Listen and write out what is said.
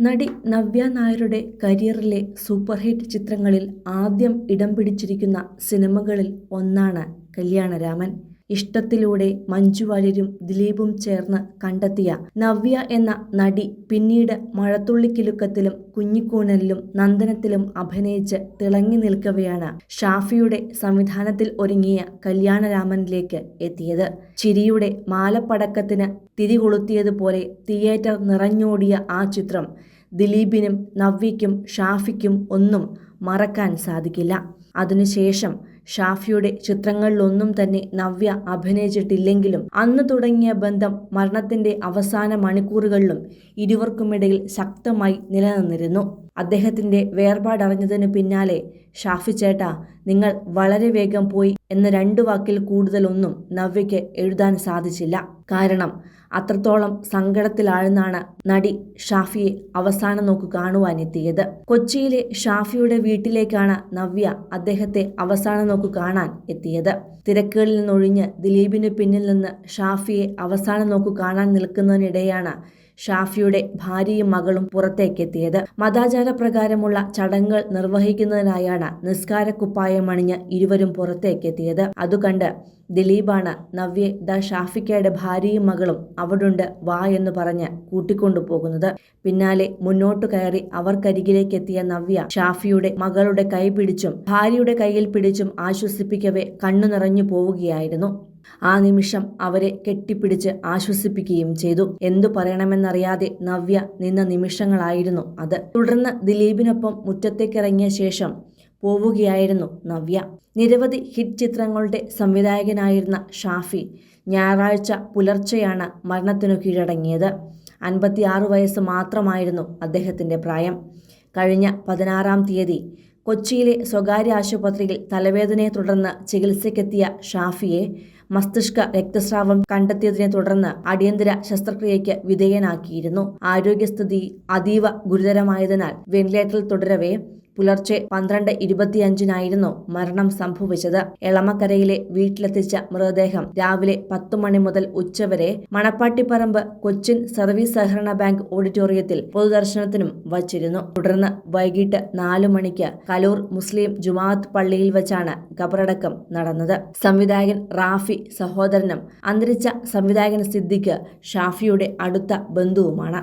നടി നവ്യ നായരുടെ കരിയറിലെ സൂപ്പർ ഹിറ്റ് ചിത്രങ്ങളിൽ ആദ്യം ഇടം പിടിച്ചിരിക്കുന്ന സിനിമകളിൽ ഒന്നാണ് കല്യാണരാമൻ. ഇഷ്ടത്തിലൂടെ മഞ്ജു വാര്യരും ദിലീപും ചേർന്ന് കണ്ടെത്തിയ നവ്യ എന്ന നടി പിന്നീട് മഴത്തുള്ളിക്കിലുക്കത്തിലും കുഞ്ഞിക്കൂണലിലും നന്ദനത്തിലും അഭിനയിച്ച് തിളങ്ങി നിൽക്കവെയാണ് ഷാഫിയുടെ സംവിധാനത്തിൽ ഒരുങ്ങിയ കല്യാണരാമനിലേക്ക് എത്തിയത്. ചിരിയുടെ മാലപ്പടക്കത്തിന് തിരികൊളുത്തിയതുപോലെ തിയേറ്റർ നിറഞ്ഞോടിയ ആ ചിത്രം ദിലീപിനും നവ്യയ്ക്കും ഷാഫിക്കും ഒന്നും മറക്കാൻ സാധിക്കില്ല. അതിനുശേഷം ഷാഫിയുടെ ചിത്രങ്ങളിലൊന്നും തന്നെ നവ്യ അഭിനയിച്ചിട്ടില്ലെങ്കിലും അന്ന് തുടങ്ങിയ ബന്ധം മരണത്തിന്റെ അവസാന മണിക്കൂറുകളിലും ഇരുവർക്കുമിടയിൽ ശക്തമായി നിലനിന്നിരുന്നു. അദ്ദേഹത്തിന്റെ വേർപാടറിഞ്ഞതിന് പിന്നാലെ ഷാഫി ചേട്ടാ നിങ്ങൾ വളരെ വേഗം പോയി എന്ന രണ്ടു വാക്കിൽ കൂടുതലൊന്നും നവ്യയ്ക്ക് എഴുതാൻ സാധിച്ചില്ല. കാരണം അത്രത്തോളം സങ്കടത്തിലാഴ്ന്നാണ് നടി ഷാഫിയെ അവസാനം നോക്ക് കാണുവാനെത്തിയത്. കൊച്ചിയിലെ ഷാഫിയുടെ വീട്ടിലേക്കാണ് നവ്യ അദ്ദേഹത്തെ അവസാനം നോക്ക് കാണാൻ എത്തിയത്. തിരക്കുകളിൽ നിന്നൊഴിഞ്ഞ് ദിലീപിന് പിന്നിൽ നിന്ന് ഷാഫിയെ അവസാനം നോക്ക് കാണാൻ നിൽക്കുന്നതിനിടെയാണ് ഷാഫിയുടെ ഭാര്യയും മകളും പുറത്തേക്കെത്തിയത്. മതാചാരപ്രകാരമുള്ള ചടങ്ങുകൾ നിർവഹിക്കുന്നതിനായാണ് നിസ്കാരക്കുപ്പായം അണിഞ്ഞ് ഇരുവരും പുറത്തേക്കെത്തിയത്. അതുകണ്ട് ദിലീപാണ് നവ്യ ദ ഷാഫിക്കയുടെ ഭാര്യയും മകളും അവിടുണ്ട് വാ എന്ന് പറഞ്ഞ് കൂട്ടിക്കൊണ്ടു പോകുന്നത് പിന്നാലെ മുന്നോട്ട് കയറി അവർക്കരികിലേക്ക് എത്തിയ നവ്യ ഷാഫിയുടെ മകളുടെ കൈ പിടിച്ചും ഭാര്യയുടെ കയ്യിൽ പിടിച്ചും ആശ്വസിപ്പിക്കവേ കണ്ണു നിറഞ്ഞു പോവുകയായിരുന്നു. ആ നിമിഷം അവരെ കെട്ടിപ്പിടിച്ച് ആശ്വസിപ്പിക്കുകയും ചെയ്തു. എന്തു പറയണമെന്നറിയാതെ നവ്യ നിന്ന നിമിഷങ്ങളായിരുന്നു അത്. തുടർന്ന് ദിലീപിനൊപ്പം മുറ്റത്തേക്കിറങ്ങിയ ശേഷം പോവുകയായിരുന്നു നവ്യ. നിരവധി ഹിറ്റ് ചിത്രങ്ങളുടെ സംവിധായകനായിരുന്ന ഷാഫി ഞായറാഴ്ച പുലർച്ചെയാണ് മരണത്തിനു കീഴടങ്ങിയത്. അൻപത്തിയാറ് വയസ്സ് മാത്രമായിരുന്നു അദ്ദേഹത്തിന്റെ പ്രായം. കഴിഞ്ഞ പതിനാറാം തീയതി കൊച്ചിയിലെ സ്വകാര്യ ആശുപത്രിയിൽ തലവേദനയെ തുടർന്ന് ചികിത്സയ്ക്കെത്തിയ ഷാഫിയെ മസ്തിഷ്ക രക്തസ്രാവം കണ്ടെത്തിയതിനെ തുടർന്ന് അടിയന്തര ശസ്ത്രക്രിയയ്ക്ക് വിധേയനാക്കിയിരുന്നു. ആരോഗ്യസ്ഥിതി അതീവ ഗുരുതരമായതിനാൽ വെന്റിലേറ്ററിൽ തുടരവേ പുലർച്ചെ പന്ത്രണ്ട് ഇരുപത്തിയഞ്ചിനായിരുന്നു മരണം സംഭവിച്ചത്. എളമക്കരയിലെ വീട്ടിലെത്തിച്ച മൃതദേഹം രാവിലെ പത്തു മണി മുതൽ ഉച്ചവരെ മണപ്പാട്ടിപ്പറമ്പ് കൊച്ചിൻ സർവീസ് സഹകരണ ബാങ്ക് ഓഡിറ്റോറിയത്തിൽ പൊതുദർശനത്തിനും വച്ചിരുന്നു. തുടർന്ന് വൈകിട്ട് നാലു മണിക്ക് കലൂർ മുസ്ലിം ജുമാഅത്ത് പള്ളിയിൽ വെച്ചാണ് ഖബറടക്കം നടന്നത്. സംവിധായകൻ റാഫി സഹോദരനും അന്തരിച്ച സംവിധായകൻ സിദ്ദിഖ് ഷാഫിയുടെ അടുത്ത ബന്ധുവുമാണ്.